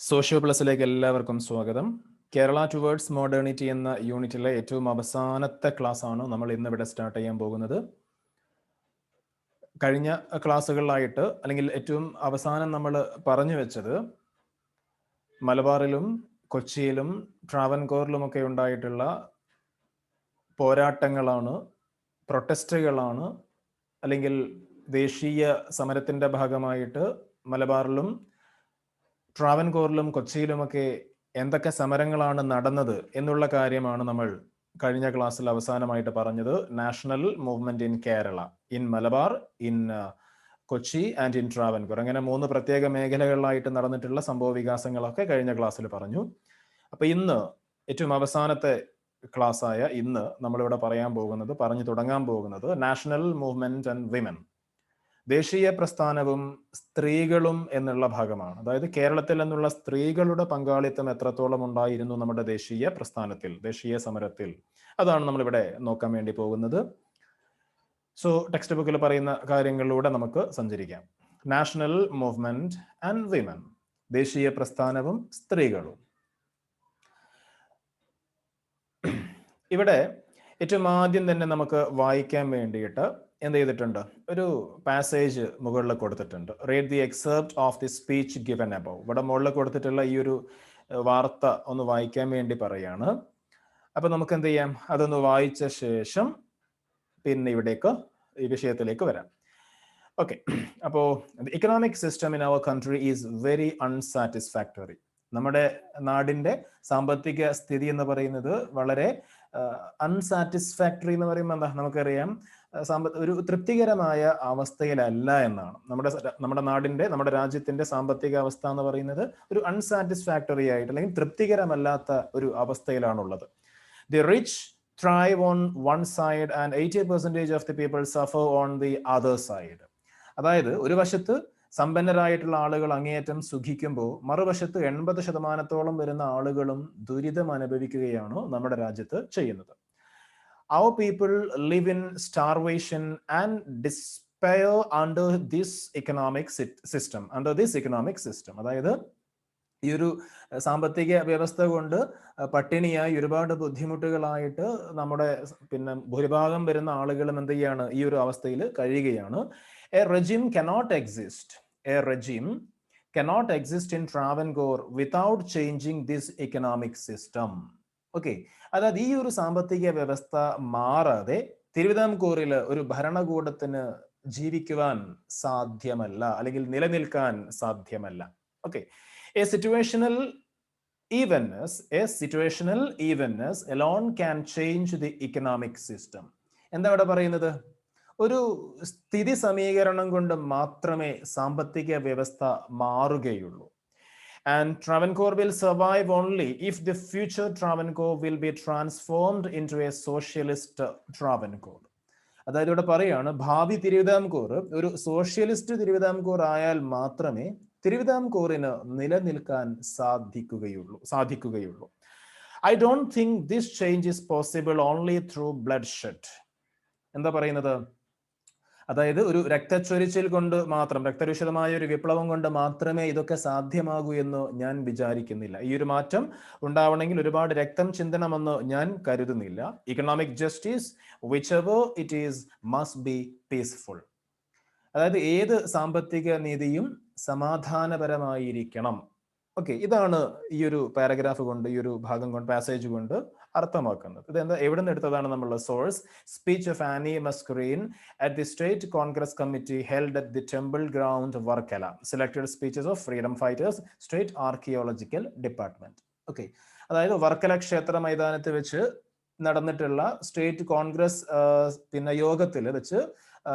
Socio പ്ലസിലേക്ക് എല്ലാവർക്കും സ്വാഗതം. Kerala towards modernity എന്ന യൂണിറ്റിലെ ഏറ്റവും അവസാനത്തെ ക്ലാസ് ആണ് നമ്മൾ ഇന്ന് ഇവിടെ സ്റ്റാർട്ട് ചെയ്യാൻ പോകുന്നത്. കഴിഞ്ഞ ക്ലാസ്സുകളിലായിട്ട് അല്ലെങ്കിൽ ഏറ്റവും അവസാനം നമ്മൾ പറഞ്ഞു വെച്ചത് മലബാറിലും കൊച്ചിയിലും ട്രാവൻകോറിലുമൊക്കെ ഉണ്ടായിട്ടുള്ള പോരാട്ടങ്ങളാണ് പ്രൊട്ടസ്റ്റുകളാണ് അല്ലെങ്കിൽ ദേശീയ സമരത്തിന്റെ ഭാഗമായിട്ട് മലബാറിലും ട്രാവൻകൂറിലും കൊച്ചിയിലുമൊക്കെ എന്തൊക്കെ സമരങ്ങളാണ് നടന്നത് എന്നുള്ള കാര്യമാണ് നമ്മൾ കഴിഞ്ഞ ക്ലാസ്സിൽ അവസാനമായിട്ട് പറഞ്ഞത്. National movement in Kerala in Malabar in Kochi and in Travancore. അങ്ങനെ മൂന്ന് പ്രത്യേക മേഖലകളിലായിട്ട് നടന്നിട്ടുള്ള സംഭവ വികാസങ്ങളൊക്കെ കഴിഞ്ഞ ക്ലാസ്സിൽ പറഞ്ഞു. അപ്പൊ ഇന്ന് ഏറ്റവും അവസാനത്തെ ക്ലാസ്സായ ഇന്ന് നമ്മളിവിടെ പറയാൻ പോകുന്നത് പറഞ്ഞു തുടങ്ങാൻ പോകുന്നത് നാഷണൽ മൂവ്മെന്റ് ആൻഡ് വിമൻ. ദേശീയ പ്രസ്ഥാനവും സ്ത്രീകളും എന്നുള്ള ഭാഗമാണ്. അതായത് കേരളത്തിൽ നിന്നുള്ള സ്ത്രീകളുടെ പങ്കാളിത്തം എത്രത്തോളം ഉണ്ടായിരുന്നു നമ്മുടെ ദേശീയ പ്രസ്ഥാനത്തിൽ ദേശീയ സമരത്തിൽ? അതാണ് നമ്മളിവിടെ നോക്കാൻ വേണ്ടി പോകുന്നത്. സോ ടെക്സ്റ്റ് ബുക്കിൽ പറയുന്ന കാര്യങ്ങളിലൂടെ നമുക്ക് സഞ്ചരിക്കാം. നാഷണൽ മൂവ്മെന്റ് ആൻഡ് വിമൻ ദേശീയ പ്രസ്ഥാനവും സ്ത്രീകളും. ഇവിടെ ഏറ്റവും ആദ്യം തന്നെ നമുക്ക് വായിക്കാൻ വേണ്ടിയിട്ട് എന്ത് ചെയ്തിട്ടുണ്ട്? ഒരു പാസേജ് മുകളിൽ കൊടുത്തിട്ടുണ്ട്. Read the excerpt of the speech given above ഇവിടെ മുകളിൽ കൊടുത്തിട്ടുള്ള ഈ ഒരു വാർത്ത ഒന്ന് വായിക്കാൻ വേണ്ടി പറയാണ്. അപ്പൊ നമുക്ക് എന്ത് ചെയ്യാം? അതൊന്ന് വായിച്ച ശേഷം പിന്നെ ഇവിടേക്ക് ഈ വിഷയത്തിലേക്ക് വരാം. ഓക്കെ അപ്പോ economic system in our country is very unsatisfactory നമ്മുടെ നാടിന്റെ സാമ്പത്തിക സ്ഥിതി എന്ന് പറയുന്നത് വളരെ അൺസാറ്റിസ്ഫാക്ടറി എന്ന് പറയുമ്പോൾ എന്താ? നമുക്കറിയാം സാമ്പ ഒരു തൃപ്തികരമായ അവസ്ഥയിലല്ല എന്നാണ്. നമ്മുടെ നമ്മുടെ നാടിന്റെ നമ്മുടെ രാജ്യത്തിന്റെ സാമ്പത്തിക അവസ്ഥ എന്ന് പറയുന്നത് ഒരു അൺസാറ്റിസ്ഫാക്ടറി ആയിട്ട് അല്ലെങ്കിൽ തൃപ്തികരമല്ലാത്ത ഒരു അവസ്ഥയിലാണുള്ളത്. The rich thrive on one side and 80 percentage of the people suffer on the other side. അതായത് ഒരു വശത്ത് സമ്പന്നരായിട്ടുള്ള ആളുകൾ അങ്ങേയറ്റം സുഖിക്കുമ്പോൾ മറുവശത്ത് എൺപത് ശതമാനത്തോളം വരുന്ന ആളുകളും ദുരിതം അനുഭവിക്കുകയാണോ നമ്മുടെ രാജ്യത്ത് ചെയ്യുന്നത്. Our people live in starvation and despair under this economic system under this economic system. അതായത് ഈ ഒരു സാമ്പത്തിക വ്യവസ്ഥ കൊണ്ട് പട്ടിണിയായി ഒരുപാട് ബുദ്ധിമുട്ടുകളായിട്ട് നമ്മുടെ പിന്നെ ഭൂരിഭാഗം വരുന്ന ആളുകളും എന്ത് ചെയ്യാണ്? ഈ ഒരു അവസ്ഥയിൽ കഴിയുകയാണ്. A regime cannot exist. A regime cannot exist in Travancore without changing this economic system. Okay അതായത് ഈ ഒരു സാമ്പത്തിക വ്യവസ്ഥ മാറാതെ തിരുവിതാംകൂറിൽ ഒരു ഭരണകൂടത്തിന് ജീവിക്കുവാൻ സാധ്യമല്ല അല്ലെങ്കിൽ നിലനിൽക്കാൻ സാധ്യമല്ല. Okay a situational events a situational events alone can change the economic system എന്താ ഇവിടെ പറയുന്നത്? ഒരു സ്ഥിതി സമീകരണം കൊണ്ട് മാത്രമേ സാമ്പത്തിക വ്യവസ്ഥ മാറുകയുള്ളൂ. And Travancore will survive only if the future Travancore will be transformed into a socialist Travancore. അതായത് ഇവിടെ പറയാണ് ഭാവി തിരുവിതാംകൂർ ഒരു സോഷ്യലിസ്റ്റ് തിരുവിതാംകൂർ ആയാൽ മാത്രമേ തിരുവിതാംകൂറിന് നിലനിൽക്കാൻ സാധിക്കുകയുള്ളൂ സാധിക്കുകയുള്ളൂ. I don't think this change is possible only through bloodshed എന്താ പറയുന്നത്? അതായത് ഒരു രക്തച്ചൊരിച്ചിൽ കൊണ്ട് മാത്രം രക്തരൂഷിതമായ ഒരു വിപ്ലവം കൊണ്ട് മാത്രമേ ഇതൊക്കെ സാധ്യമാകൂ എന്ന് ഞാൻ വിചാരിക്കുന്നില്ല. ഈ ഒരു മാറ്റം ഉണ്ടാവണമെങ്കിൽ ഒരുപാട് രക്തം ചിന്തണമെന്ന് ഞാൻ കരുതുന്നില്ല. Economic justice whichever it is must be peaceful അതായത് ഏത് സാമ്പത്തിക നീതിയും സമാധാനപരമായിരിക്കണം. ഓക്കെ ഇതാണ് ഈ ഒരു പാരഗ്രാഫ് കൊണ്ട് ഈ ഒരു ഭാഗം കൊണ്ട് പാസേജ് കൊണ്ട് അർത്ഥമാക്കുന്നത്. ഇത് എന്താ എവിടെ നിന്ന് എടുത്തതാണ് നമ്മളുടെ source speech of Annie Mascarene at the state Congress committee held at the temple ground Varkala selected speeches of freedom fighters state archaeological department okay അതായത് വർക്കല ക്ഷേത്ര മൈതാനത്ത് വെച്ച് നടന്നിട്ടുള്ള സ്റ്റേറ്റ് കോൺഗ്രസ് പിന്നെ യോഗത്തിൽ വെച്ച്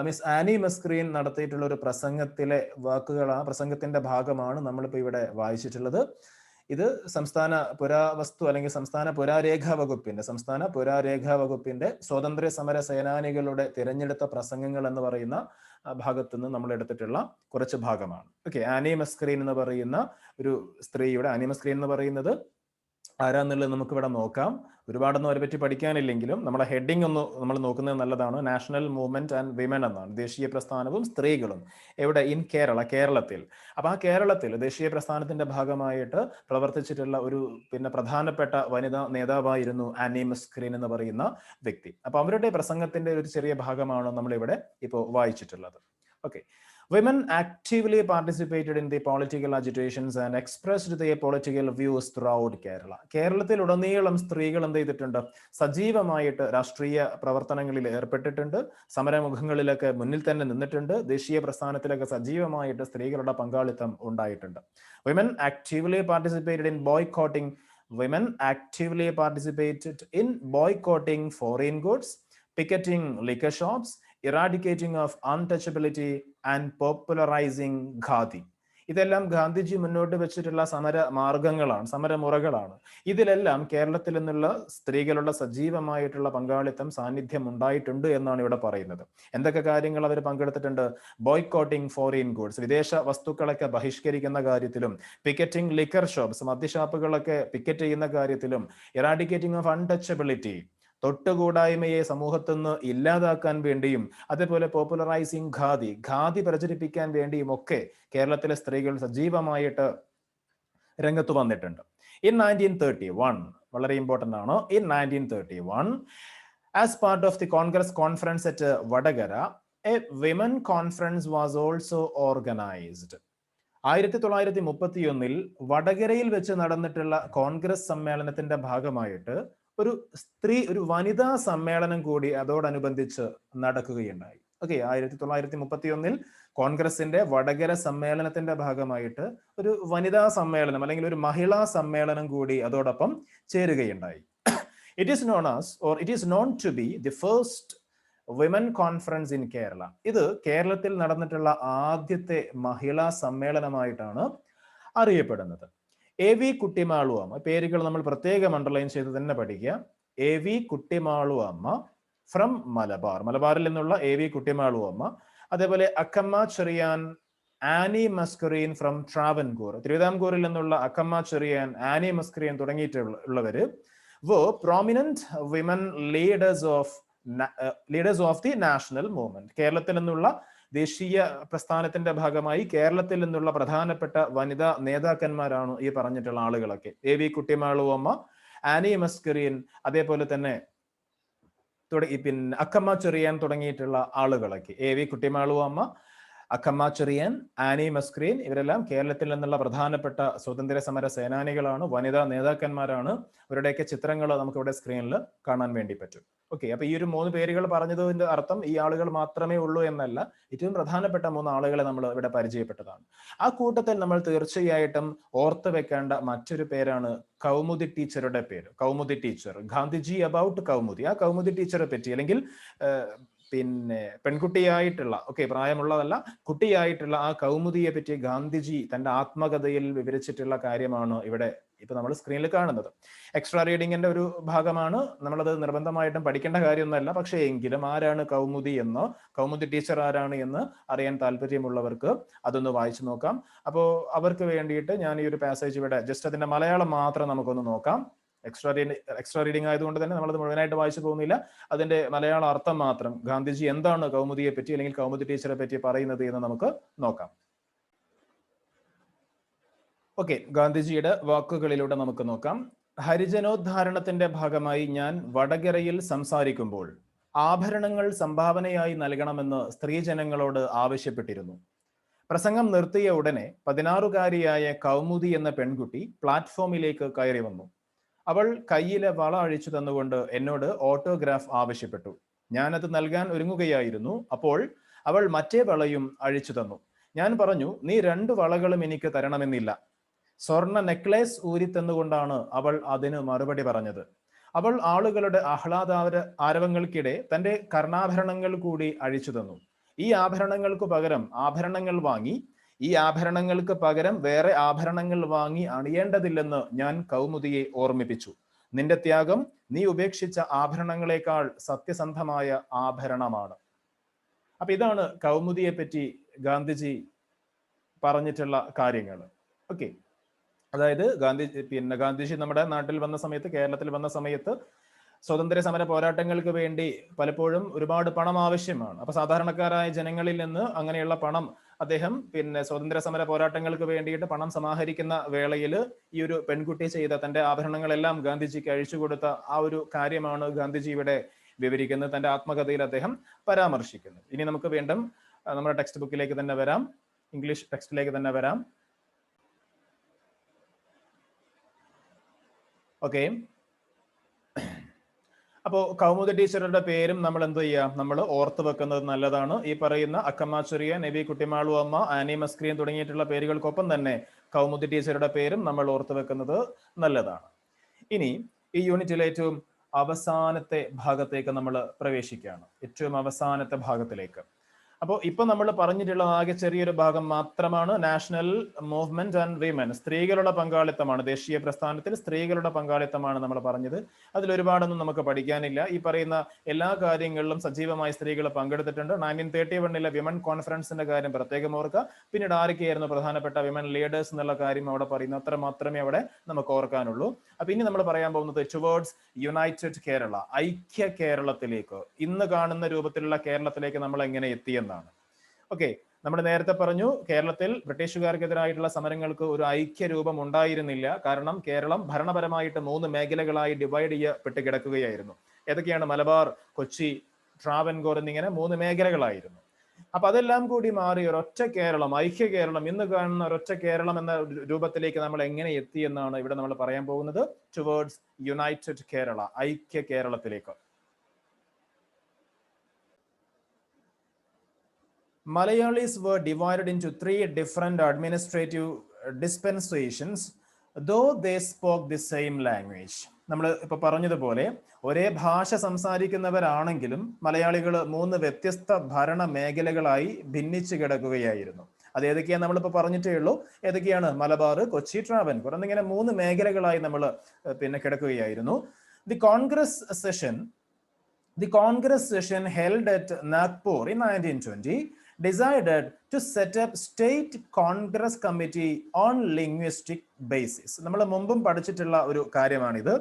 മിസ് ആനി മസ്ക്രീൻ നടത്തിയിട്ടുള്ള ഒരു പ്രസംഗത്തിലെ വാക്കുകളാണ് പ്രസംഗത്തിന്റെ ഭാഗമാണ് നമ്മളിപ്പോൾ ഇവിടെ വായിച്ചിട്ടുള്ളത്. ഇത് സംസ്ഥാന പുരാവസ്തു അല്ലെങ്കിൽ സംസ്ഥാന പുരാരേഖാ വകുപ്പിന്റെ സംസ്ഥാന പുരാരേഖാ വകുപ്പിന്റെ സ്വാതന്ത്ര്യ സമര സേനാനികളുടെ തിരഞ്ഞെടുത്ത പ്രസംഗങ്ങൾ എന്ന് പറയുന്ന ഭാഗത്ത് നിന്ന് നമ്മൾ എടുത്തിട്ടുള്ള കുറച്ച് ഭാഗമാണ്. ഓക്കെ ആനിമസ്ക്രീൻ എന്ന് പറയുന്ന ഒരു സ്ത്രീയുടെ ആനിമസ്ക്രീൻ എന്ന് പറയുന്നത് ആരാന്നുള്ളത് നമുക്ക് ഇവിടെ നോക്കാം. ഒരുപാടൊന്നും അവരെ പറ്റി പഠിക്കാനില്ലെങ്കിലും നമ്മുടെ ഹെഡിങ് ഒന്ന് നമ്മൾ നോക്കുന്നത് നല്ലതാണ്. നാഷണൽ മൂവ്മെന്റ് ആൻഡ് വിമൻ എന്നാണ്. ദേശീയ പ്രസ്ഥാനവും സ്ത്രീകളും എവിടെ? ഇൻ കേരള കേരളത്തിൽ. അപ്പൊ ആ കേരളത്തിൽ ദേശീയ പ്രസ്ഥാനത്തിന്റെ ഭാഗമായിട്ട് പ്രവർത്തിച്ചിട്ടുള്ള ഒരു പിന്നെ പ്രധാനപ്പെട്ട വനിതാ നേതാവായിരുന്നു ആനി മസ്ക്രീൻ എന്ന് പറയുന്ന വ്യക്തി. അപ്പൊ അവരുടെ പ്രസംഗത്തിന്റെ ഒരു ചെറിയ ഭാഗമാണ് നമ്മൾ ഇവിടെ ഇപ്പോൾ വായിച്ചിട്ടുള്ളത്. Okay. Women actively participated in the political agitations and expressed their political views throughout Kerala. കേരളത്തിൽ ഉടനീളം സ്ത്രീകൾ എന്ത് ചെയ്തിട്ടുണ്ട് സജീവമായിട്ട് രാഷ്ട്രീയ പ്രവർത്തനങ്ങളിൽ ഏർപ്പെട്ടിട്ടുണ്ട്. സമരമുഖങ്ങളിലൊക്കെ മുന്നിൽ തന്നെ നിന്നിട്ടുണ്ട്. ദേശീയ പ്രസ്ഥാനത്തിലൊക്കെ സജീവമായിട്ട് സ്ത്രീകളുടെ പങ്കാളിത്തം ഉണ്ടായിട്ടുണ്ട്. Women actively participated in boycotting women actively participated in boycotting foreign goods picketing liquor shops eradicating of untouchability and popularising khadi. ഇതെല്ലാം ഗാന്ധിജി മുന്നോട്ട് വെച്ചിട്ടുള്ള സമര മാർഗങ്ങളാണ് സമരമുറകളാണ്. ഇതിലെല്ലാം കേരളത്തിൽ നിന്നുള്ള സ്ത്രീകളുടെ സജീവമായിട്ടുള്ള പങ്കാളിത്തം സാന്നിധ്യം ഉണ്ടായിട്ടുണ്ട് എന്നാണ് ഇവിടെ പറയുന്നത്. എന്തൊക്കെ കാര്യങ്ങൾ അവർ പങ്കെടുത്തിട്ടുണ്ട്? ബോയ്ക്കോട്ടിംഗ് ഫോറിൻ ഗുഡ്സ് വിദേശ വസ്തുക്കളൊക്കെ ബഹിഷ്കരിക്കുന്ന കാര്യത്തിലും പിക്കറ്റിംഗ് ലിക്കർ ഷോപ്സ് മദ്യഷാപ്പുകളൊക്കെ പിക്കറ്റ് ചെയ്യുന്ന കാര്യത്തിലും ഇറാഡിക്കേറ്റിംഗ് ഓഫ് അൺടച്ചബിലിറ്റി തൊട്ടുകൂടായ്മയെ സമൂഹത്തിൽ നിന്ന് ഇല്ലാതാക്കാൻ വേണ്ടിയും അതേപോലെ പോപ്പുലറൈസിങ് ഖാദി ഖാദി പ്രചരിപ്പിക്കാൻ വേണ്ടിയും ഒക്കെ കേരളത്തിലെ സ്ത്രീകൾ സജീവമായിട്ട് രംഗത്ത് വന്നിട്ടുണ്ട്. ഇൻ നയന്റീൻ തേർട്ടി വൺ വളരെ ഇമ്പോർട്ടന്റ് ആണ്. In nineteen thirty one as part of the Congress conference at Vadakara a women conference was also organised ആയിരത്തി തൊള്ളായിരത്തി മുപ്പത്തിയൊന്നിൽ വടകരയിൽ വെച്ച് നടന്നിട്ടുള്ള കോൺഗ്രസ് സമ്മേളനത്തിന്റെ ഭാഗമായിട്ട് ഒരു സ്ത്രീ ഒരു വനിതാ സമ്മേളനം കൂടി അതോടനുബന്ധിച്ച് നടക്കുകയുണ്ടായി. ഓക്കെ ആയിരത്തി തൊള്ളായിരത്തി മുപ്പത്തി ഒന്നിൽ കോൺഗ്രസിന്റെ വടകര സമ്മേളനത്തിന്റെ ഭാഗമായിട്ട് ഒരു വനിതാ സമ്മേളനം അല്ലെങ്കിൽ ഒരു മഹിളാ സമ്മേളനം കൂടി അതോടൊപ്പം ചേരുകയുണ്ടായി. It is known as or it is known to be the first women conference in Kerala ഇത് കേരളത്തിൽ നടന്നിട്ടുള്ള ആദ്യത്തെ മഹിളാ സമ്മേളനമായിട്ടാണ് അറിയപ്പെടുന്നത്. എ വി കുട്ടിമാളു അമ്മ പേരുകൾ നമ്മൾ പ്രത്യേകം അണ്ടർലൈൻ ചെയ്ത് തന്നെ പഠിക്കുക. എ വി കുട്ടിമാളു അമ്മ ഫ്രം മലബാർ. മലബാറിൽ നിന്നുള്ള എ വി കുട്ടിമാളു അമ്മ അതേപോലെ അക്കമ്മ ചെറിയാൻ ആനി മസ്കറിയൻ ഫ്രം ട്രാവൻകൂർ. തിരുവിതാംകൂറിൽ നിന്നുള്ള Akkamma Cherian Annie Mascarene തുടങ്ങിയിട്ടുള്ളവര് were prominent women leaders of leaders of the national movement കേരളത്തിൽ നിന്നുള്ള ദേശീയ പ്രസ്ഥാനത്തിന്റെ ഭാഗമായി കേരളത്തിൽ നിന്നുള്ള പ്രധാനപ്പെട്ട വനിതാ നേതാക്കന്മാരാണ് ഈ പറഞ്ഞിട്ടുള്ള ആളുകളൊക്കെ. എ വി കുട്ടിമാളുവമ്മ ആനി മസ്കറിയൻ അതേപോലെ തന്നെ തുടങ്ങി പിന്നെ അക്കമ്മ ചെറിയാൻ തുടങ്ങിയിട്ടുള്ള ആളുകളൊക്കെ. എ വി കുട്ടിമാളുവമ്മ അക്കമ്മ ചെറിയാൻ ആനി മസ്ക്രീൻ ഇവരെല്ലാം കേരളത്തിൽ നിന്നുള്ള പ്രധാനപ്പെട്ട സ്വാതന്ത്ര്യ സമര സേനാനികളാണ് വനിതാ നേതാക്കന്മാരാണ്. അവരുടെയൊക്കെ ചിത്രങ്ങൾ നമുക്ക് ഇവിടെ സ്ക്രീനിൽ കാണാൻ വേണ്ടി പറ്റും. ഓക്കെ അപ്പൊ ഈ ഒരു മൂന്ന് പേരുകൾ പറഞ്ഞതിന്റെ അർത്ഥം ഈ ആളുകൾ മാത്രമേ ഉള്ളൂ എന്നല്ല. ഏറ്റവും പ്രധാനപ്പെട്ട മൂന്ന് ആളുകളെ നമ്മൾ ഇവിടെ പരിചയപ്പെട്ടതാണ്. ആ കൂട്ടത്തിൽ നമ്മൾ തീർച്ചയായിട്ടും ഓർത്ത് വെക്കേണ്ട മറ്റൊരു പേരാണ് കൗമുദി ടീച്ചറുടെ പേര്. കൗമുദി ടീച്ചർ. ഗാന്ധിജി അബൌട്ട് കൗമുദി. ആ കൗമുദി ടീച്ചറെ പറ്റി അല്ലെങ്കിൽ പിന്നെ പെൺകുട്ടിയായിട്ടുള്ള ഓക്കെ പ്രായമുള്ളതല്ല കുട്ടിയായിട്ടുള്ള ആ കൗമുദിയെ പറ്റി ഗാന്ധിജി തന്റെ ആത്മകഥയിൽ വിവരിച്ചിട്ടുള്ള കാര്യമാണ് ഇവിടെ ഇപ്പൊ നമ്മൾ സ്ക്രീനിൽ കാണുന്നത്. എക്സ്ട്രാ റീഡിങ്ങിന്റെ ഒരു ഭാഗമാണ്. നമ്മളത് നിർബന്ധമായിട്ടും പഠിക്കേണ്ട കാര്യമൊന്നുമല്ല. പക്ഷേ എങ്കിലും ആരാണ് കൗമുദി എന്നോ കൗമുദി ടീച്ചർ ആരാണ് എന്ന് അറിയാൻ താല്പര്യമുള്ളവർക്ക് അതൊന്ന് വായിച്ചു നോക്കാം. അപ്പോൾ അവർക്ക് വേണ്ടിയിട്ട് ഞാൻ ഈ ഒരു പാസേജ് ഇവിടെ ജസ്റ്റ് അതിന്റെ മലയാളം മാത്രം നമുക്കൊന്ന് നോക്കാം. എക്സ്ട്രാ റീഡിങ് എക്സ്ട്രാ റീഡിംഗ് ആയതുകൊണ്ട് തന്നെ നമ്മളത് മുഴുവനായിട്ട് വായിച്ചു പോകുന്നില്ല. അതിന്റെ മലയാള അർത്ഥം മാത്രം ഗാന്ധിജി എന്താണ് കൗമുദിയെ പറ്റി അല്ലെങ്കിൽ കൗമുദി ടീച്ചറെ പറ്റി പറയുന്നത് എന്ന് നമുക്ക് നോക്കാം. ഓക്കെ ഗാന്ധിജിയുടെ വാക്കുകളിലൂടെ നമുക്ക് നോക്കാം. ഹരിജനോദ്ധാരണത്തിന്റെ ഭാഗമായി ഞാൻ വടകരയിൽ സംസാരിക്കുമ്പോൾ ആഭരണങ്ങൾ സംഭാവനയായി നൽകണമെന്ന് സ്ത്രീജനങ്ങളോട് ആവശ്യപ്പെട്ടിരുന്നു. പ്രസംഗം നിർത്തിയ ഉടനെ പതിനാറുകാരിയായ കൗമുദി എന്ന പെൺകുട്ടി പ്ലാറ്റ്ഫോമിലേക്ക് കയറി വന്നു. അവൾ കയ്യിലെ വള അഴിച്ചു തന്നുകൊണ്ട് എന്നോട് ഓട്ടോഗ്രാഫ് ആവശ്യപ്പെട്ടു. ഞാനത് നൽകാൻ ഒരുങ്ങുകയായിരുന്നു. അപ്പോൾ അവൾ മറ്റേ വളയും അഴിച്ചു തന്നു. ഞാൻ പറഞ്ഞു നീ രണ്ട് വളകളും എനിക്ക് തരണമെന്നില്ല. സ്വർണ നെക്ലേസ് ഊരിത്തന്നുകൊണ്ടാണ് അവൾ അതിന് മറുപടി പറഞ്ഞത്. അവൾ ആളുകളുടെ ആഹ്ലാദാര ആരവങ്ങൾക്കിടെ തന്റെ കർണാഭരണങ്ങൾ കൂടി അഴിച്ചു തന്നു. ഈ ആഭരണങ്ങൾക്ക് പകരം ആഭരണങ്ങൾ വാങ്ങി ഈ ആഭരണങ്ങൾക്ക് പകരം വേറെ ആഭരണങ്ങൾ വാങ്ങി അണിയേണ്ടതില്ലെന്ന് ഞാൻ കൗമുദിയെ ഓർമ്മിപ്പിച്ചു. നിന്റെ ത്യാഗം നീ ഉപേക്ഷിച്ച ആഭരണങ്ങളെക്കാൾ സത്യസന്ധമായ ആഭരണമാണ്. അപ്പൊ ഇതാണ് കൗമുദിയെ പറ്റി ഗാന്ധിജി പറഞ്ഞിട്ടുള്ള കാര്യങ്ങൾ. ഓക്കെ. അതായത് ഗാന്ധി പിന്നെ ഗാന്ധിജി നമ്മുടെ നാട്ടിൽ വന്ന സമയത്ത് കേരളത്തിൽ വന്ന സമയത്ത് സ്വതന്ത്ര സമര പോരാട്ടങ്ങൾക്ക് വേണ്ടി പലപ്പോഴും ഒരുപാട് പണം ആവശ്യമാണ്. അപ്പൊ സാധാരണക്കാരായ ജനങ്ങളിൽ നിന്ന് അങ്ങനെയുള്ള പണം അദ്ദേഹം പിന്നെ സ്വാതന്ത്ര്യ സമര പോരാട്ടങ്ങൾക്ക് വേണ്ടിയിട്ട് പണം സമാഹരിക്കുന്ന വേളയിൽ ഈ ഒരു പെൺകുട്ടി ചെയ്ത തന്റെ ആഭരണങ്ങളെല്ലാം ഗാന്ധിജിക്ക് അഴിച്ചു കൊടുത്ത ആ ഒരു കാര്യമാണ് ഗാന്ധിജി ഇവിടെ വിവരിക്കുന്നത് തന്റെ ആത്മകഥയിൽ അദ്ദേഹം പരാമർശിക്കുന്നു. ഇനി നമുക്ക് വീണ്ടും നമ്മുടെ ടെക്സ്റ്റ് ബുക്കിലേക്ക് തന്നെ വരാം. ഇംഗ്ലീഷ് ടെക്സ്റ്റിലേക്ക് തന്നെ വരാം. ഓക്കെ അപ്പോൾ കൗമുദ ടീച്ചറുടെ പേരും നമ്മൾ എന്ത് ചെയ്യാം? നമ്മൾ ഓർത്ത് വെക്കുന്നത് നല്ലതാണ്. ഈ പറയുന്ന അക്കമ്മാച്ചുറിയ നബി കുട്ടിമാളു അമ്മ ആനി മസ്ക്രീൻ തുടങ്ങിയിട്ടുള്ള പേരുകൾക്കൊപ്പം തന്നെ കൗമുദി ടീച്ചറുടെ പേരും നമ്മൾ ഓർത്ത് വെക്കുന്നത് നല്ലതാണ്. ഇനി ഈ യൂണിറ്റിലെ ഏറ്റവും അവസാനത്തെ ഭാഗത്തേക്ക് നമ്മൾ പ്രവേശിക്കുകയാണ്. ഏറ്റവും അവസാനത്തെ ഭാഗത്തിലേക്ക്. അപ്പോൾ ഇപ്പൊ നമ്മൾ പറഞ്ഞിട്ടുള്ള ആകെ ചെറിയൊരു ഭാഗം മാത്രമാണ്. National movement and women. സ്ത്രീകളുടെ പങ്കാളിത്തമാണ്. ദേശീയ പ്രസ്ഥാനത്തിൽ സ്ത്രീകളുടെ പങ്കാളിത്തമാണ് നമ്മൾ പറഞ്ഞത്. അതിൽ ഒരുപാടൊന്നും നമുക്ക് പഠിക്കാനില്ല. ഈ പറയുന്ന എല്ലാ കാര്യങ്ങളിലും സജീവമായി സ്ത്രീകൾ പങ്കെടുത്തിട്ടുണ്ട്. നയന്റീൻ തേർട്ടി വണ്ണിലെ വിമൻ കോൺഫറൻസിന്റെ കാര്യം പ്രത്യേകം ഓർക്കുക. പിന്നീട് ആരൊക്കെയായിരുന്നു പ്രധാനപ്പെട്ട വിമൻ ലീഡേഴ്സ് എന്നുള്ള കാര്യം അവിടെ പറയുന്ന അത്ര മാത്രമേ അവിടെ നമുക്ക് ഓർക്കാനുള്ളൂ. അപ്പൊ ഇനി നമ്മൾ പറയാൻ പോകുന്നത് ടുവേർഡ്സ് യുണൈറ്റഡ് കേരള ഐക്യ കേരളത്തിലേക്ക്. ഇന്ന് കാണുന്ന രൂപത്തിലുള്ള കേരളത്തിലേക്ക് നമ്മൾ എങ്ങനെ എത്തിയെന്നാണ് ഓക്കെ നമ്മൾ നേരത്തെ പറഞ്ഞു കേരളത്തിൽ ബ്രിട്ടീഷുകാർക്കെതിരായിട്ടുള്ള സമരങ്ങൾക്ക് ഒരു ഐക്യ രൂപം ഉണ്ടായിരുന്നില്ല. കാരണം കേരളം ഭരണപരമായിട്ട് മൂന്ന് മേഖലകളായി ഡിവൈഡ് ചെയ്യപ്പെട്ട് കിടക്കുകയായിരുന്നു. ഏതൊക്കെയാണ്? മലബാർ കൊച്ചി ട്രാവൻകോർ എന്നിങ്ങനെ മൂന്ന് മേഖലകളായിരുന്നു. അപ്പൊ അതെല്ലാം കൂടി മാറി ഒരൊറ്റ കേരളം ഐക്യ കേരളം ഇന്ന് കാണുന്ന ഒരൊറ്റ കേരളം എന്ന രൂപത്തിലേക്ക് നമ്മൾ എങ്ങനെ എത്തി എന്നാണ് ഇവിടെ നമ്മൾ പറയാൻ പോകുന്നത്. ടുവേർഡ്സ് യുണൈറ്റഡ് കേരള ഐക്യ കേരളത്തിലേക്ക്. Malayalis were were in two three different administrative dispensations, though they spoke the same language നമ്മൾ ഇപ്പൊ പറഞ്ഞതുപോലെ ഒരേ ഭാഷ സംസാരിക്കുന്നവരാണെങ്കിലും മലയാളികൾ മൂന്ന് വ്യത്യസ്ത ഭരണ മേഖലകളായി ഭിന്നിച്ചു കിടക്കുകയായിരുന്നു. അത് ഏതൊക്കെയാണ് നമ്മളിപ്പോ പറഞ്ഞിട്ടേ ഉള്ളൂ? ഏതൊക്കെയാണ്? മലബാർ കൊച്ചി ട്രാവൻകൂർ എന്നിങ്ങനെ മൂന്ന് മേഖലകളായി നമ്മൾ പിന്നെ കിടക്കുകയായിരുന്നു. The Congress session the Congress session held at Nagpur in nineteen 1920 decided to set up state Congress committee on linguistic basis. നമ്മൾ മുമ്പും പഠിച്ചിട്ടുള്ള ഒരു കാര്യമാണിത്.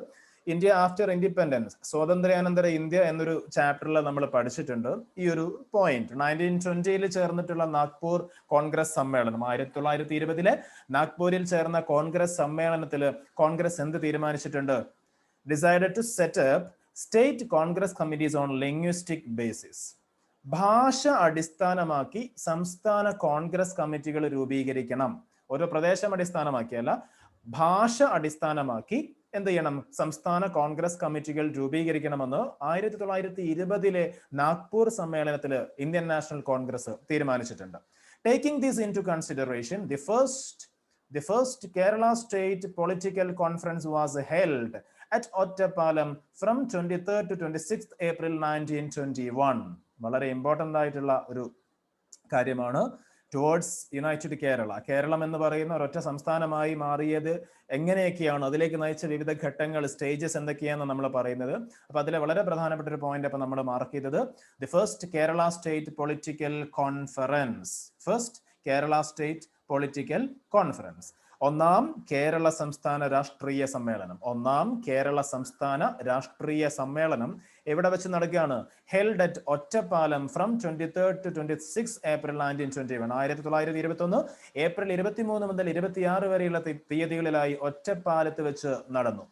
ഇന്ത്യ ആഫ്റ്റർ ഇൻഡിപെൻഡൻസ് സ്വാതന്ത്ര്യാനന്തര ഇന്ത്യ എന്നൊരു ചാപ്റ്ററിൽ നമ്മൾ പഠിച്ചിട്ടുണ്ട്. ഈ ഒരു പോയിന്റ് നയന്റീൻ ട്വന്റിയിൽ ചേർന്നിട്ടുള്ള നാഗ്പൂർ കോൺഗ്രസ് സമ്മേളനം. ആയിരത്തി തൊള്ളായിരത്തി ഇരുപതിലെ നാഗ്പൂരിൽ ചേർന്ന കോൺഗ്രസ് സമ്മേളനത്തിൽ കോൺഗ്രസ് എന്ത് തീരുമാനിച്ചിട്ടുണ്ട്? Decided to set up state Congress committees on linguistic basis ഭാഷ അടിസ്ഥാനമാക്കി സംസ്ഥാന കോൺഗ്രസ് കമ്മിറ്റികൾ രൂപീകരിക്കണം. ഓരോ പ്രദേശം അടിസ്ഥാനമാക്കിയല്ല ഭാഷ അടിസ്ഥാനമാക്കി എന്ത് ചെയ്യണം? സംസ്ഥാന കോൺഗ്രസ് കമ്മിറ്റികൾ രൂപീകരിക്കണമെന്ന് ആയിരത്തി തൊള്ളായിരത്തി ഇരുപതിലെ നാഗ്പൂർ സമ്മേളനത്തിൽ ഇന്ത്യൻ നാഷണൽ കോൺഗ്രസ് തീരുമാനിച്ചിട്ടുണ്ട്. Taking this into consideration the first the first Kerala state political conference was held at Ottapalam from 23rd to 26th April 1921. വളരെ ഇമ്പോർട്ടന്റ് ആയിട്ടുള്ള ഒരു കാര്യമാണ്. ടുവേർഡ്സ് യുണൈറ്റഡ് കേരള കേരളം എന്ന് പറയുന്ന ഒരൊറ്റ സംസ്ഥാനമായി മാറിയത് എങ്ങനെയൊക്കെയാണ്? അതിലേക്ക് നയിച്ച വിവിധ ഘട്ടങ്ങൾ സ്റ്റേജസ് എന്തൊക്കെയാണെന്ന് നമ്മൾ പറയുന്നത്. അപ്പൊ അതിലെ വളരെ പ്രധാനപ്പെട്ട ഒരു പോയിന്റ് അപ്പൊ നമ്മൾ മാർക്ക് ചെയ്തത്. The first Kerala state political conference first Kerala state political conference ഒന്നാം കേരള സംസ്ഥാന രാഷ്ട്രീയ സമ്മേളനം. ഒന്നാം കേരള സംസ്ഥാന രാഷ്ട്രീയ സമ്മേളനം എവിടെ വെച്ച് നടക്കുകയാണ്? Held at Ottapalam from twenty third to twenty six April nineteen twenty one ആയിരത്തി തൊള്ളായിരത്തി ഇരുപത്തി ഒന്ന് ഏപ്രിൽ ഇരുപത്തിമൂന്ന് മുതൽ ഇരുപത്തിയാറ് വരെയുള്ള തീയതികളിലായി ഒറ്റപ്പാലത്ത് വെച്ച് നടന്നു.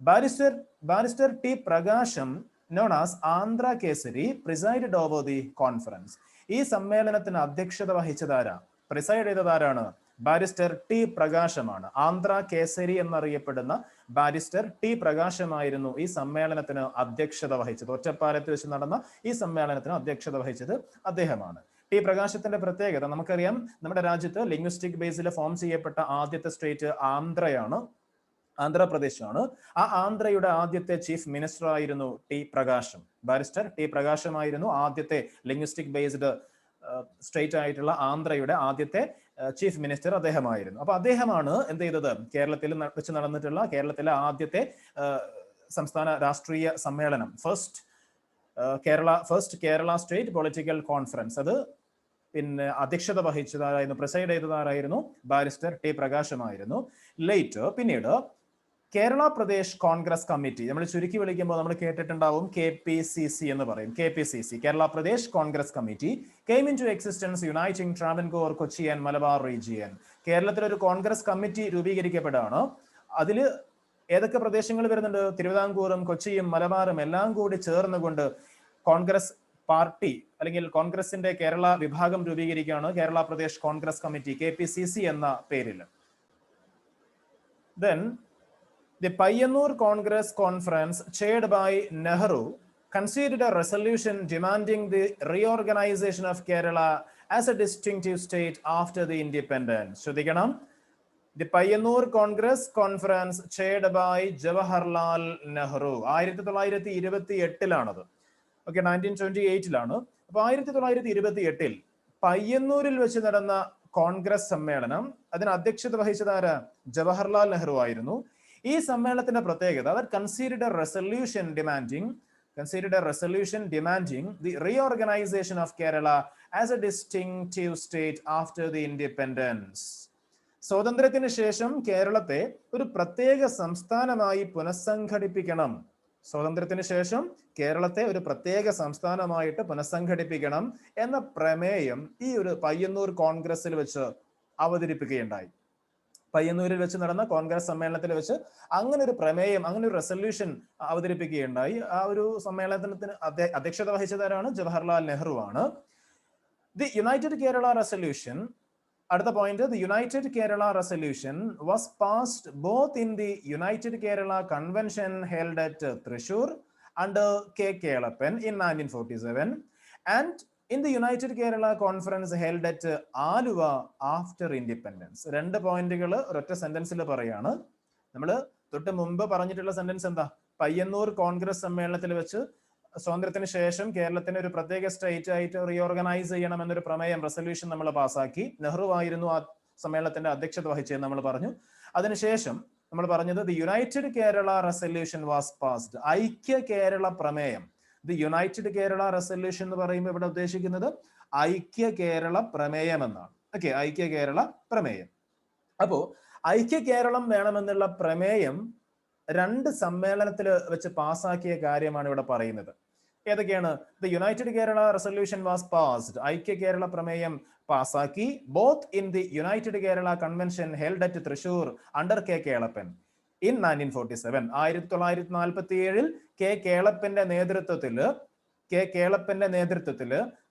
Barrister barrister T Prakasam known as Andhra Kesari presided over the conference ഈ സമ്മേളനത്തിന് അധ്യക്ഷത വഹിച്ചതാരാ പ്രിസൈഡ് ചെയ്തതാരാണ് ബാരിസ്റ്റർ ടി പ്രകാശമാണ്. ആന്ധ്ര കേസരി എന്നറിയപ്പെടുന്ന ബാരിസ്റ്റർ ടി പ്രകാശമായിരുന്നു ഈ സമ്മേളനത്തിന് അധ്യക്ഷത വഹിച്ചത്. ഒറ്റപ്പാലത്ത് വെച്ച് നടന്ന ഈ സമ്മേളനത്തിന് അധ്യക്ഷത വഹിച്ചത് അദ്ദേഹമാണ്. ടി പ്രകാശത്തിന്റെ പ്രത്യേകത നമുക്കറിയാം നമ്മുടെ രാജ്യത്ത് ലിംഗ്വിസ്റ്റിക് ബേസിൽ ഫോം ചെയ്യപ്പെട്ട ആദ്യത്തെ സ്റ്റേറ്റ് ആന്ധ്രയാണ് ആന്ധ്രാപ്രദേശാണ്. ആ ആന്ധ്രയുടെ ആദ്യത്തെ ചീഫ് മിനിസ്റ്റർ ആയിരുന്നു ടി പ്രകാശം. ബാരിസ്റ്റർ ടി പ്രകാശമായിരുന്നു ആദ്യത്തെ ലിംഗ്വിസ്റ്റിക് ബേസ്ഡ് സ്റ്റേറ്റ് ആയിട്ടുള്ള ആന്ധ്രയുടെ ആദ്യത്തെ ചീഫ് മിനിസ്റ്റർ അദ്ദേഹമായിരുന്നു. അപ്പൊ അദ്ദേഹമാണ് എന്ത് ചെയ്തത്? കേരളത്തിൽ വെച്ച് നടന്നിട്ടുള്ള കേരളത്തിലെ ആദ്യത്തെ സംസ്ഥാന രാഷ്ട്രീയ സമ്മേളനം. First Kerala first Kerala state political conference അത് പിന്നെ അധ്യക്ഷത വഹിച്ചതാരായിരുന്നു പ്രിസൈഡ് ചെയ്തതാരായിരുന്നു? ബാരിസ്റ്റർ ടി പ്രകാശമായിരുന്നു. ലേറ്റർ പിന്നീട് കേരള പ്രദേശ് കോൺഗ്രസ് കമ്മിറ്റി നമ്മൾ ചുരുക്കി വിളിക്കുമ്പോൾ നമ്മൾ കേട്ടിട്ടുണ്ടാവും കെ പി സി സി എന്ന് പറയും. K P C C Kerala Pradesh Congress committee came into existence uniting Travancore Kochi and Malabar region കേരളത്തിൽ ഒരു കോൺഗ്രസ് കമ്മിറ്റി രൂപീകരിക്കപ്പെടുകയാണ്. അതിൽ ഏതൊക്കെ പ്രദേശങ്ങൾ വരുന്നുണ്ട്? തിരുവിതാംകൂറും കൊച്ചിയും മലബാറും എല്ലാം കൂടി ചേർന്നുകൊണ്ട് കോൺഗ്രസ് പാർട്ടി അല്ലെങ്കിൽ കോൺഗ്രസിന്റെ കേരള വിഭാഗം രൂപീകരിക്കുകയാണ് Kerala Pradesh Congress committee K എന്ന പേരിൽ then the Payyanur Congress conference chaired by Nehru considered a resolution demanding the reorganization of Kerala as a distinctive state after the independence. ശ്രദ്ധിക്കണം the Payyanur Congress conference chaired by Jawaharlal Nehru ആയിരത്തി തൊള്ളായിരത്തി ഇരുപത്തി എട്ടിലാണത് okay nineteen twenty എയ്റ്റിലാണ് അപ്പൊ ആയിരത്തി തൊള്ളായിരത്തി ഇരുപത്തി എട്ടിൽ പയ്യന്നൂരിൽ വെച്ച് നടന്ന കോൺഗ്രസ് സമ്മേളനം അതിന് അധ്യക്ഷത വഹിച്ചതാര ജവഹർലാൽ നെഹ്റു ആയിരുന്നു. ഈ സമ്മേളനത്തിന്റെ പ്രത്യേകത അവർ considered a resolution demanding considered a resolution demanding the reorganization of Kerala as a distinctive state after the independence. സ്വാതന്ത്ര്യത്തിന് ശേഷം കേരളത്തെ ഒരു പ്രത്യേക സംസ്ഥാനമായി പുനഃസംഘടിപ്പിക്കണം സ്വാതന്ത്ര്യത്തിന് ശേഷം കേരളത്തെ ഒരു പ്രത്യേക സംസ്ഥാനമായിട്ട് പുനഃസംഘടിപ്പിക്കണം എന്ന പ്രമേയം ഈ ഒരു പയ്യന്നൂർ കോൺഗ്രസിൽ വെച്ച് അവതരിപ്പിക്കുകയുണ്ടായി പയ്യന്നൂരിൽ വെച്ച് നടന്ന കോൺഗ്രസ് സമ്മേളനത്തിൽ വെച്ച് അങ്ങനെ ഒരു പ്രമേയം അങ്ങനെ ഒരു റെസൊല്യൂഷൻ അവതരിപ്പിക്കുകയുണ്ടായി. ആ ഒരു സമ്മേളനത്തിന് അധ്യക്ഷത വഹിച്ചതാരാണ്? ജവഹർലാൽ നെഹ്റു ആണ്. ദി യുണൈറ്റഡ് കേരള റെസൊല്യൂഷൻ അടുത്ത point the united Kerala resolution was passed both in the united Kerala convention held at Thrissur under K Kelappan in nineteen forty seven and in the united Kerala conference held at Aluva after independence രണ്ട് പോയിന്റുകൾ ഒരൊറ്റ സെന്റൻസിൽ പറയാണ്. നമ്മൾ തൊട്ട് മുമ്പ് പറഞ്ഞിട്ടുള്ള sentence എന്താ? പയ്യന്നൂർ കോൺഗ്രസ് സമ്മേളനത്തിൽ വെച്ച് സ്വാതന്ത്ര്യത്തിന് ശേഷം കേരളത്തിന് ഒരു പ്രത്യേക സ്റ്റേറ്റ് ആയിട്ട് റീഓർഗനൈസ് ചെയ്യണം എന്നൊരു പ്രമേയം റെസൊല്യൂഷൻ നമ്മൾ പാസാക്കി നെഹ്റു ആയിരുന്നു ആ സമ്മേളനത്തിന്റെ അധ്യക്ഷത വഹിച്ചതെന്ന് നമ്മൾ പറഞ്ഞു. അതിനുശേഷം നമ്മൾ പറഞ്ഞത് the united Kerala resolution was passed ഐക്യ കേരള പ്രമേയം. ദി യുണൈറ്റഡ് കേരള റെസൊല്യൂഷൻ എന്ന് പറയുമ്പോൾ ഇവിടെ ഉദ്ദേശിക്കുന്നത്? ഐക്യ കേരള പ്രമേയം എന്നാണ്. ഓക്കെ ഐക്യ കേരള പ്രമേയം. അപ്പോ ഐക്യ കേരളം വേണമെന്നുള്ള പ്രമേയം രണ്ട് സമ്മേളനത്തിൽ വെച്ച് പാസാക്കിയ കാര്യമാണ് ഇവിടെ പറയുന്നത്. ഏതൊക്കെയാണ്? The united Kerala resolution was passed ഐക്യ കേരള പ്രമേയം പാസാക്കി both in the united Kerala convention held at Thrissur under K Kelappan in nineteen forty seven ആയിരത്തി തൊള്ളായിരത്തി നാൽപ്പത്തി ഏഴിൽ കെ കേളപ്പന്റെ നേതൃത്വത്തിൽ കെ കേളപ്പന്റെ നേതൃത്വത്തിൽ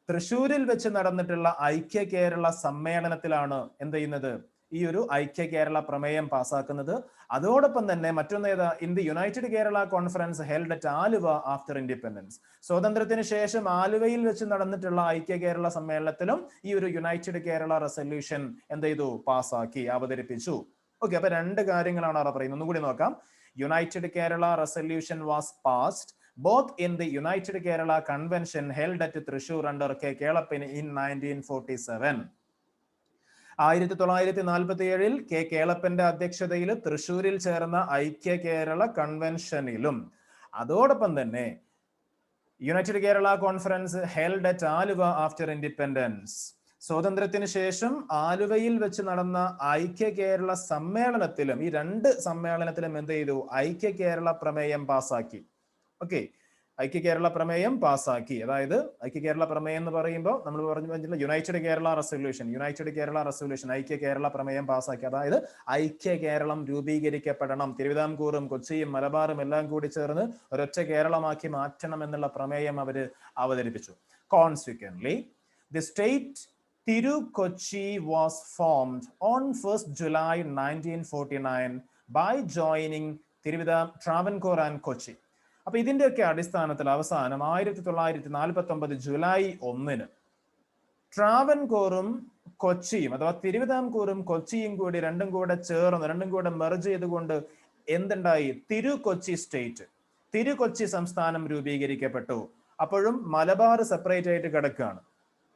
തൃശൂരിൽ വെച്ച് നടന്നിട്ടുള്ള ഐക്യ കേരള സമ്മേളനത്തിലാണ് എന്ത് ചെയ്യുന്നത്? ഈ ഒരു ഐക്യ കേരള പ്രമേയം പാസാക്കുന്നത്. അതോടൊപ്പം തന്നെ മറ്റൊന്ന് ഏതാ? In the united Kerala conference held at Aluva after independence സ്വാതന്ത്ര്യത്തിന് ശേഷം ആലുവയിൽ വെച്ച് നടന്നിട്ടുള്ള ഐക്യ കേരള സമ്മേളനത്തിലും ഈ ഒരു യുണൈറ്റഡ് കേരള റെസൊല്യൂഷൻ എന്ത് ചെയ്തു? പാസാക്കി അവതരിപ്പിച്ചു. ഓക്കെ അപ്പൊ രണ്ട് കാര്യങ്ങളാണ് അവിടെ പറയുന്നത്. ഒന്നുകൂടി നോക്കാം. United Kerala resolution was passed both in the united Kerala convention held at Thrissur under K Kelappan in nineteen forty seven ആയിരത്തി തൊള്ളായിരത്തി നാൽപ്പത്തി ഏഴിൽ കെ കേളപ്പന്റെ അധ്യക്ഷതയിൽ തൃശൂരിൽ ചേർന്ന ഐക്യ കേരള കൺവെൻഷനിലും അതോടൊപ്പം തന്നെ united Kerala conference held at Aluva after independence സ്വാതന്ത്ര്യത്തിന് ശേഷം ആലുവയിൽ വെച്ച് നടന്ന ഐക്യ കേരള സമ്മേളനത്തിലും ഈ രണ്ട് സമ്മേളനത്തിലും എന്ത് ചെയ്തു? ഐക്യ കേരള പ്രമേയം പാസാക്കി. ഓക്കെ. ഐക്യ കേരള പ്രമേയം പാസാക്കി. അതായത് ഐക്യ കേരള പ്രമേയം എന്ന് പറയുമ്പോൾ നമ്മൾ പറഞ്ഞു united Kerala resolution united Kerala resolution ഐക്യ കേരള പ്രമേയം പാസാക്കി. അതായത് ഐക്യ കേരളം രൂപീകരിക്കപ്പെടണം. തിരുവിതാംകൂറും കൊച്ചിയും മലബാറും എല്ലാം കൂടി ചേർന്ന് ഒരൊറ്റ കേരളമാക്കി മാറ്റണം എന്നുള്ള പ്രമേയം അവർ അവതരിപ്പിച്ചു. Consequently the state formed on first July nineteen forty nine by joining തിരുവിതാം Travancore and Kochi അപ്പൊ ഇതിന്റെയൊക്കെ അടിസ്ഥാനത്തിൽ അവസാനം ആയിരത്തി തൊള്ളായിരത്തി നാൽപ്പത്തി ഒമ്പത് ജൂലൈ ഒന്നിന് ട്രാവൻകൂറും കൊച്ചിയും അഥവാ തിരുവിതാംകൂറും കൊച്ചിയും കൂടി രണ്ടും കൂടെ ചേർന്ന് രണ്ടും കൂടെ മെർജ് ചെയ്തുകൊണ്ട് എന്തുണ്ടായി? തിരു കൊച്ചി സ്റ്റേറ്റ് തിരു കൊച്ചി സംസ്ഥാനം രൂപീകരിക്കപ്പെട്ടു. അപ്പോഴും മലബാർ സെപ്പറേറ്റ് ആയിട്ട് കിടക്കുകയാണ്.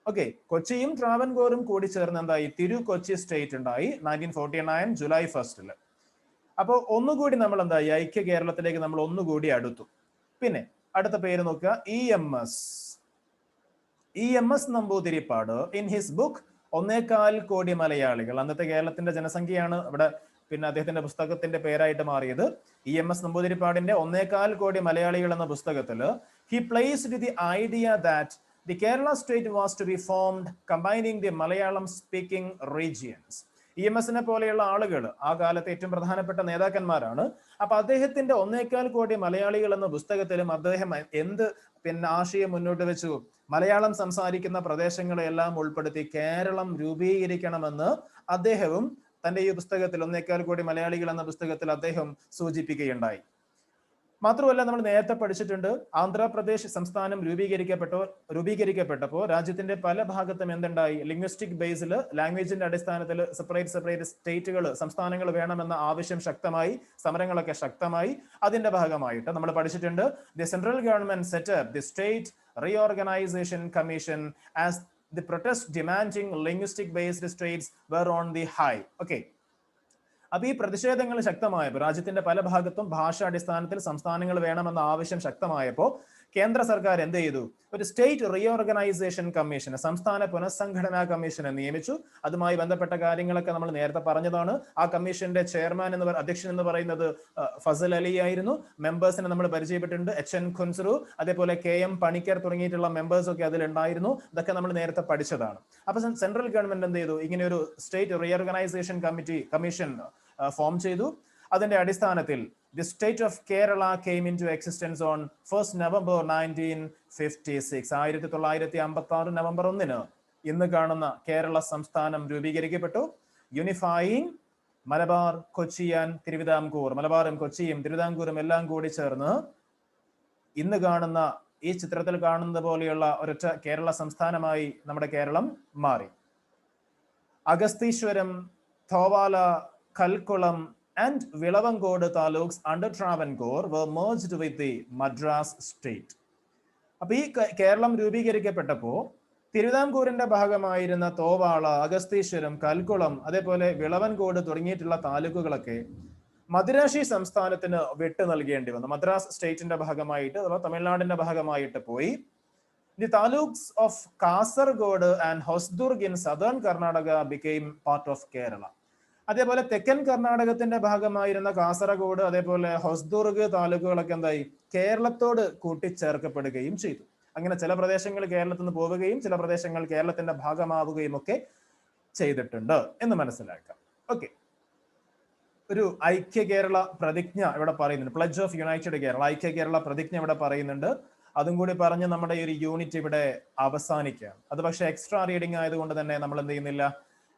ഓക്കെ കൊച്ചിയും ട്രാവൻകൂറും കൂടി ചേർന്ന് എന്തായി? തിരു കൊച്ചി സ്റ്റേറ്റ് ഉണ്ടായി നയന്റീൻ ഫോർട്ടി നയൻ ജൂലൈ ഫസ്റ്റിൽ അപ്പോൾ ഒന്നുകൂടി നമ്മൾ എന്തായി? ഐക്യ കേരളത്തിലേക്ക് നമ്മൾ ഒന്നുകൂടി അടുത്തു. പിന്നെ അടുത്ത പേര് നോക്കുക. E M S E M S Namboodiripad. In his book ഒന്നേകാൽ കോടി മലയാളികൾ. അന്നത്തെ കേരളത്തിന്റെ ജനസംഖ്യയാണ് ഇവിടെ പിന്നെ അദ്ദേഹത്തിന്റെ പുസ്തകത്തിന്റെ പേരായിട്ട് മാറിയത്. ഇ എം എസ് നമ്പൂതിരിപ്പാടിന്റെ ഒന്നേകാൽ കോടി മലയാളികൾ എന്ന പുസ്തകത്തിൽ he placed the idea that the Kerala state was to be formed combining the Malayalam speaking regions. E M എസിനെ പോലെയുള്ള ആളുകൾ ആ കാലത്തെ ഏറ്റവും പ്രധാനപ്പെട്ട നേതാക്കന്മാരാണ്. അപ്പൊ അദ്ദേഹത്തിന്റെ ഒന്നേകാൽ കോടി മലയാളികൾ എന്ന പുസ്തകത്തിലും അദ്ദേഹം എന്ത് പിന്നെ ആശയം മുന്നോട്ട് വെച്ചു? മലയാളം സംസാരിക്കുന്ന പ്രദേശങ്ങളെല്ലാം ഉൾപ്പെടുത്തി കേരളം രൂപീകരിക്കണമെന്ന് അദ്ദേഹവും തന്റെ ഈ പുസ്തകത്തിൽ ഒന്നേക്കാൽ കോടി മലയാളികൾ എന്ന പുസ്തകത്തിൽ അദ്ദേഹം സൂചിപ്പിക്കുകയുണ്ടായി. മാത്രമല്ല നമ്മൾ നേരത്തെ പഠിച്ചിട്ടുണ്ട് ആന്ധ്രാപ്രദേശ് സംസ്ഥാനം രൂപീകരിക്കപ്പെട്ടോ രൂപീകരിക്കപ്പെട്ടപ്പോൾ രാജ്യത്തിന്റെ പല ഭാഗത്തും എന്തുണ്ടായി? ലിംഗ്വിസ്റ്റിക് ബേസിൽ ലാംഗ്വേജിന്റെ അടിസ്ഥാനത്തിൽ സെപ്പറേറ്റ് സെപ്പറേറ്റ് സ്റ്റേറ്റുകൾ സംസ്ഥാനങ്ങൾ വേണമെന്ന ആവശ്യം ശക്തമായി സമരങ്ങളൊക്കെ ശക്തമായി അതിന്റെ ഭാഗമായിട്ട് നമ്മൾ പഠിച്ചിട്ടുണ്ട്. The central government set up the state reorganisation commission as the protest demanding linguistic based states were on the high okay അപ്പൊ ഈ പ്രതിഷേധങ്ങൾ ശക്തമായപ്പോൾ രാജ്യത്തിന്റെ പല ഭാഗത്തും ഭാഷാടിസ്ഥാനത്തിൽ സംസ്ഥാനങ്ങൾ വേണമെന്ന ആവശ്യം ശക്തമായപ്പോൾ കേന്ദ്ര സർക്കാർ എന്ത് ചെയ്തു? ഒരു സ്റ്റേറ്റ് റീഓർഗനൈസേഷൻ കമ്മീഷനെ സംസ്ഥാന പുനഃസംഘടനാ കമ്മീഷനെ നിയമിച്ചു. അതുമായി ബന്ധപ്പെട്ട കാര്യങ്ങളൊക്കെ നമ്മൾ നേരത്തെ പറഞ്ഞതാണ്. ആ കമ്മീഷന്റെ ചെയർമാൻ എന്ന് അധ്യക്ഷൻ എന്ന് പറയുന്നത് ഫസൽ അലി ആയിരുന്നു. മെമ്പേഴ്സിനെ നമ്മൾ പരിചയപ്പെട്ടിട്ടുണ്ട്. എച്ച് എൻ ഖുൻസറു അതേപോലെ കെ എം പണിക്കർ തുടങ്ങിയിട്ടുള്ള മെമ്പേഴ്സ് ഒക്കെ അതിലുണ്ടായിരുന്നു. ഇതൊക്കെ നമ്മൾ നേരത്തെ പഠിച്ചതാണ്. അപ്പൊ സെൻട്രൽ ഗവൺമെന്റ് എന്ത് ചെയ്തു? ഇങ്ങനെ ഒരു state reorganisation committee commission form ചെയ്തു. അതിന്റെ അടിസ്ഥാനത്തിൽ the state of Kerala came into existence on first November nineteen fifty six ആയിരത്തി തൊള്ളായിരത്തി അമ്പത്തി ആറ് നവംബർ ഒന്നിന്. ഇന്ന് കാണുന്ന കേരള സംസ്ഥാനം രൂപീകരിക്കപ്പെട്ടു. Unifying Malabar Kochi and Thiruvithamkoor. മലബാറും കൊച്ചിയും തിരുവിതാംകൂറും എല്ലാം കൂടി ചേർന്ന് ഇന്ന് കാണുന്ന ഈ ചിത്രത്തിൽ കാണുന്നത് പോലെയുള്ള ഒരൊറ്റ കേരള സംസ്ഥാനമായി നമ്മുടെ കേരളം മാറി. Agastheeswaram Thovala Kalkulam and Vilavancode taluks under Travancore were merged with the Madras state. അപ്പോൾ ഈ കേരളം രൂപീകരിക്കപ്പെട്ടപ്പോൾ തിരുവിതാംകൂറിന്റെ ഭാഗമായിരുന്ന തോവാള അഗസ്തീശ്വരം കൽക്കുളം അതേപോലെ വിളവൻകോട് തുടങ്ങിയിട്ടുള്ള താലൂക്കുകളൊക്കെ മദ്രാശി സംസ്ഥാനത്തിന് വിട്ടു നൽകേണ്ടി വന്നു. മദ്രാസ് സ്റ്റേറ്റിന്റെ ഭാഗമായിട്ട് അഥവാ തമിഴ്നാടിന്റെ ഭാഗമായിട്ട് പോയി. The taluks of Kasaragod and Hosdurg in southern Karnataka became part of Kerala അതേപോലെ തെക്കൻ കർണാടകത്തിന്റെ ഭാഗമായിരുന്ന കാസർഗോഡ് അതേപോലെ ഹൊസ്ദുർഗ് താലൂക്കുകളൊക്കെ എന്തായി? കേരളത്തോട് കൂട്ടിച്ചേർക്കപ്പെടുകയും ചെയ്തു. അങ്ങനെ ചില പ്രദേശങ്ങൾ കേരളത്തിൽ നിന്ന് പോവുകയും ചില പ്രദേശങ്ങൾ കേരളത്തിന്റെ ഭാഗമാവുകയും ഒക്കെ ചെയ്തിട്ടുണ്ട് എന്ന് മനസ്സിലാക്കാം. ഓക്കെ ഒരു ഐക്യ കേരള പ്രതിജ്ഞ ഇവിടെ പറയുന്നുണ്ട്. പ്ലജ് ഓഫ് യുണൈറ്റഡ് കേരള ഐക്യ കേരള പ്രതിജ്ഞ ഇവിടെ പറയുന്നുണ്ട്. അതും കൂടി പറഞ്ഞ് നമ്മുടെ ഈ ഒരു യൂണിറ്റ് ഇവിടെ അവസാനിക്കുകയാണ് അത് പക്ഷേ എക്സ്ട്രാ റീഡിംഗ് ആയതുകൊണ്ട് തന്നെ നമ്മൾ എന്ത് ചെയ്യുന്നില്ല?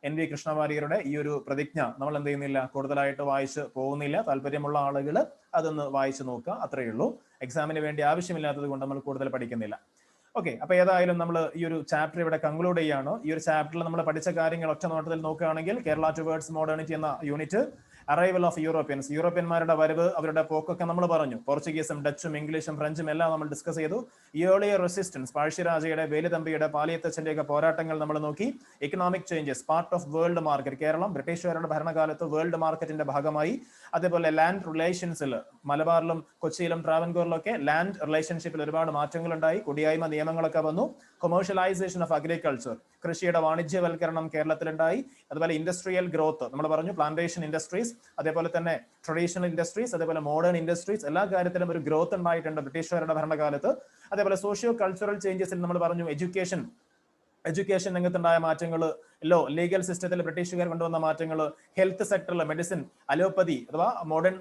എൻ വി കൃഷ്ണവാര്യരുടെ ഈ ഒരു പ്രതിജ്ഞ നമ്മൾ എന്ത് ചെയ്യുന്നില്ല? കൂടുതലായിട്ട് വായിച്ച് പോകുന്നില്ല. താല്പര്യമുള്ള ആളുകൾ അതൊന്ന് വായിച്ചു നോക്കുക. അത്രയേ ഉള്ളൂ. എക്സാമിന് വേണ്ടി ആവശ്യമില്ലാത്തത് കൊണ്ട് നമ്മൾ കൂടുതൽ പഠിക്കുന്നില്ല. ഓക്കെ അപ്പൊ ഏതായാലും നമ്മൾ ഈ ഒരു ചാപ്റ്റർ ഇവിടെ കൺക്ലൂഡ് ചെയ്യാണ്. ഈ ഒരു ചാപ്റ്ററിൽ നമ്മൾ പഠിച്ച കാര്യങ്ങൾ ഒറ്റ നോട്ടത്തിൽ നോക്കുകയാണെങ്കിൽ കേരള ടുവേർഡ്സ് മോഡേണിറ്റി എന്ന യൂണിറ്റ് അറൈവൽ ഓഫ് യൂറോപ്യൻസ് യൂറോപ്യന്മാരുടെ വരവ് അവരുടെ പോക്കൊക്കെ നമ്മൾ പറഞ്ഞു. പോർച്ചുഗീസും ഡച്ചും ഇംഗ്ലീഷും ഫ്രഞ്ചും എല്ലാം നമ്മൾ ഡിസ്കസ് ചെയ്തു. ഇയർലിയർ റെസിസ്റ്റൻസ് പഴശ്ശിരാജയുടെ വേലുതമ്പിയുടെ പാലിയത്തച്ഛന്റെ ഒക്കെ പോരാട്ടങ്ങൾ നമ്മൾ നോക്കി. Economic changes part of world market Keralam ബ്രിട്ടീഷുകാരുടെ ഭരണകാലത്ത് വേൾഡ് മാർക്കറ്റിന്റെ ഭാഗമായി. അതേപോലെ ലാൻഡ് റിലേഷൻസിൽ മലബാറിലും കൊച്ചിയിലും ട്രാവൻകൂറിലൊക്കെ ലാൻഡ് റിലേഷൻഷിപ്പിൽ ഒരുപാട് മാറ്റങ്ങൾ ഉണ്ടായി കുടിയായ്മ നിയമങ്ങളൊക്കെ വന്നു. കൊമേഴ്ഷ്യലൈസേഷൻ ഓഫ് അഗ്രികൾച്ചർ കൃഷിയുടെ വാണിജ്യവൽക്കരണം കേരളത്തിലുണ്ടായി. അതുപോലെ ഇൻഡസ്ട്രിയൽ ഗ്രോത്ത് നമ്മൾ പറഞ്ഞു പ്ലാന്റേഷൻ ഇൻഡസ്ട്രീസ് അതേപോലെ തന്നെ ട്രഡീഷണൽ ഇൻഡസ്ട്രീസ് അതേപോലെ മോഡേൺ ഇൻഡസ്ട്രീസ് എല്ലാ കാര്യത്തിലും ഒരു ഗ്രോത്ത് ഉണ്ടായിട്ടുണ്ട് ബ്രിട്ടീഷുകാരുടെ ഭരണകാലത്ത്. അതേപോലെ സോഷ്യോ കൾച്ചറൽ ചേഞ്ചസിൽ നമ്മൾ പറഞ്ഞു എഡ്യൂക്കേഷൻ എഡ്യൂക്കേഷൻ രംഗത്തുണ്ടായ മാറ്റങ്ങൾ ലോ ലീഗൽ സിസ്റ്റത്തിൽ ബ്രിട്ടീഷുകാർ കൊണ്ടുവന്ന മാറ്റങ്ങൾ ഹെൽത്ത് സെക്ടറിൽ മെഡിസിൻ അലോപ്പതി അഥവാ മോഡേൺ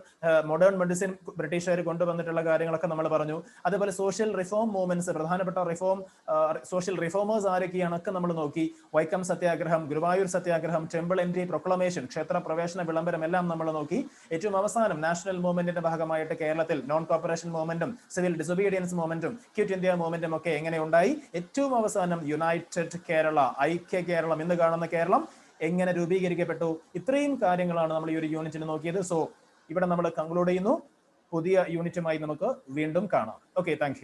മോഡേൺ മെഡിസിൻ ബ്രിട്ടീഷുകാർ കൊണ്ടുവന്നിട്ടുള്ള കാര്യങ്ങളൊക്കെ നമ്മൾ പറഞ്ഞു. അതുപോലെ സോഷ്യൽ റിഫോം മൂവ്മെന്റ്സ് പ്രധാനപ്പെട്ട റിഫോം സോഷ്യൽ റിഫോമേഴ്സ് ആരൊക്കെയാണൊക്കെ നമ്മൾ നോക്കി. വൈക്കം സത്യാഗ്രഹം ഗുരുവായൂർ സത്യാഗ്രഹം ടെമ്പിൾ എൻട്രി പ്രൊക്ലമേഷൻ ക്ഷേത്ര പ്രവേശന വിളംബരം എല്ലാം നമ്മൾ നോക്കി. ഏറ്റവും അവസാനം നാഷണൽ മൂവ്മെന്റിന്റെ ഭാഗമായിട്ട് കേരളത്തിൽ നോൺ കോപ്പറേഷൻ മൂവ്മെന്റും സിവിൽ ഡിസൊബീഡിയൻസ് മൂവ്മെന്റും ക്യൂറ്റ് ഇന്ത്യ മൂവ്മെന്റും ഒക്കെ എങ്ങനെ ഉണ്ടായി? ഏറ്റവും അവസാനം യുണൈറ്റഡ് കേരള ഐക്യ കേരളം എന്ന് കാണുന്ന കേരളം എങ്ങനെ രൂപീകരിക്കപ്പെട്ടു? ഇത്രയും കാര്യങ്ങളാണ് നമ്മൾ ഈ ഒരു യൂണിറ്റിന് നോക്കിയത്. സോ ഇവിടെ നമ്മൾ കൺക്ലൂഡ് ചെയ്യുന്നു. പുതിയ യൂണിറ്റുമായി നമുക്ക് വീണ്ടും കാണാം. Okay thank